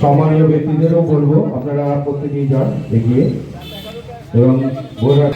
সম্মানীয় ব্যক্তিদেরও বলব আপনারা প্রত্যেকেই যান এগিয়ে। এবং বোঝা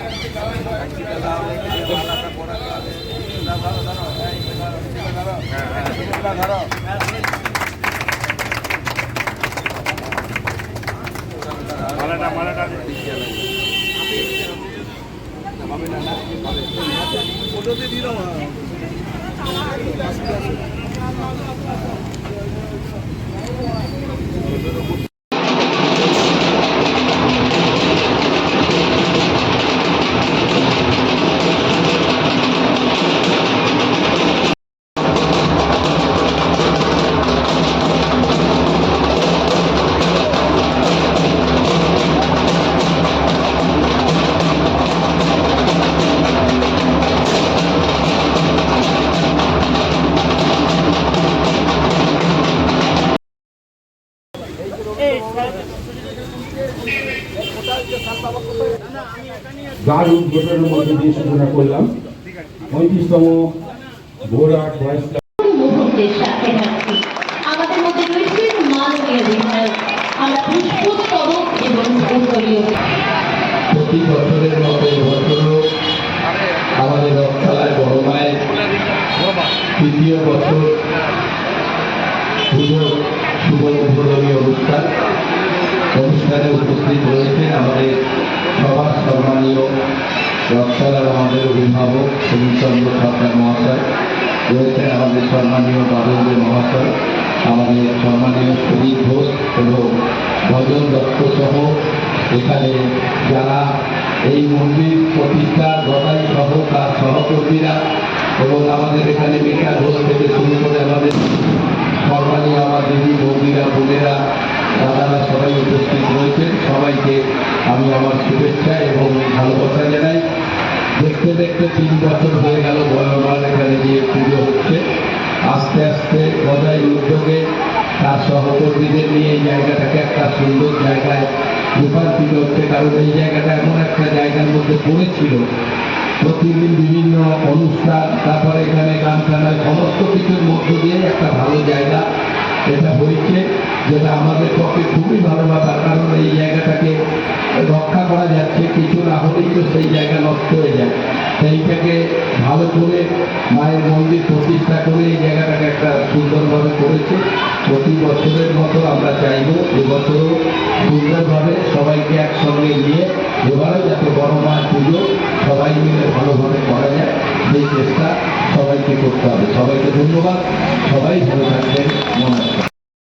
গান উদ্বোধনের মধ্যে দিয়ে সূচনা করলাম। পঁয়ত্রিশতম ভোরাট বয়স আমাদের মধ্যে মাননীয় বিধায়ক আমরা পুষ্পস্তবক এবং প্রতি অনুষ্ঠানে উপস্থিত রয়েছেন আমাদের সবার সম্মানীয় রথতলার আমাদের অভিভাবক সুনীলচন্দ্র সরকার মহাশয় রয়েছেন আমাদের সম্মানীয় বাদল মহাশয়, আমাদের সম্মানীয় সুদীপ ঘোষ এবং ভজন দত্ত সহ এখানে যারা এই মন্দির প্রতিষ্ঠা গদাই সহ তার সহকর্মীরা এবং আমাদের এখানে মিকা ঘোষ থেকে শুরু করে আমাদের আমার দিদি বৌদিরা বোনেরা দাদারা সবাই উপস্থিত রয়েছেন। সবাইকে আমি আমার শুভেচ্ছা এবং ভালোবাসা জানাই। দেখতে দেখতে তিন বছর হয়ে গেল বয়মান এখানে গিয়ে পুজো হচ্ছে। আস্তে আস্তে গদাই উদ্যোগে তার সহকর্মীদের নিয়ে এই জায়গাটাকে একটা সুন্দর জায়গায় রূপান্তরিত হচ্ছে। কারণ এই জায়গাটা এমন একটা জায়গার মধ্যে পড়েছিল প্রতিদিন বিভিন্ন অনুষ্ঠান, তারপরে এখানে গান টানা সমস্ত কিছুর মধ্য দিয়ে একটা ভালো জায়গা এটা হয়েছে, যেটা আমাদের পক্ষে খুবই ভালো ব্যাপার কারণ এই জায়গাটাকে রক্ষা করা যাচ্ছে, কিছু না হলেই তো সেই জায়গা নষ্ট হয়ে যায়। সেইটাকে ভালো করে মায়ের মন্দির প্রতিষ্ঠা করে এই জায়গাটাকে একটা সুন্দরভাবে করেছে। প্রতি বছরের মতো আমরা চাইব এবছরও সুন্দরভাবে সবাইকে একসঙ্গে নিয়ে এবারও যাতে বড় মায়ের পুজো ভালোভাবে করা যায়। সেই চেষ্টা সবাইকে করতে হবে। সবাইকে ধন্যবাদ। সবাই ভালো থাকবেন। নমস্কার।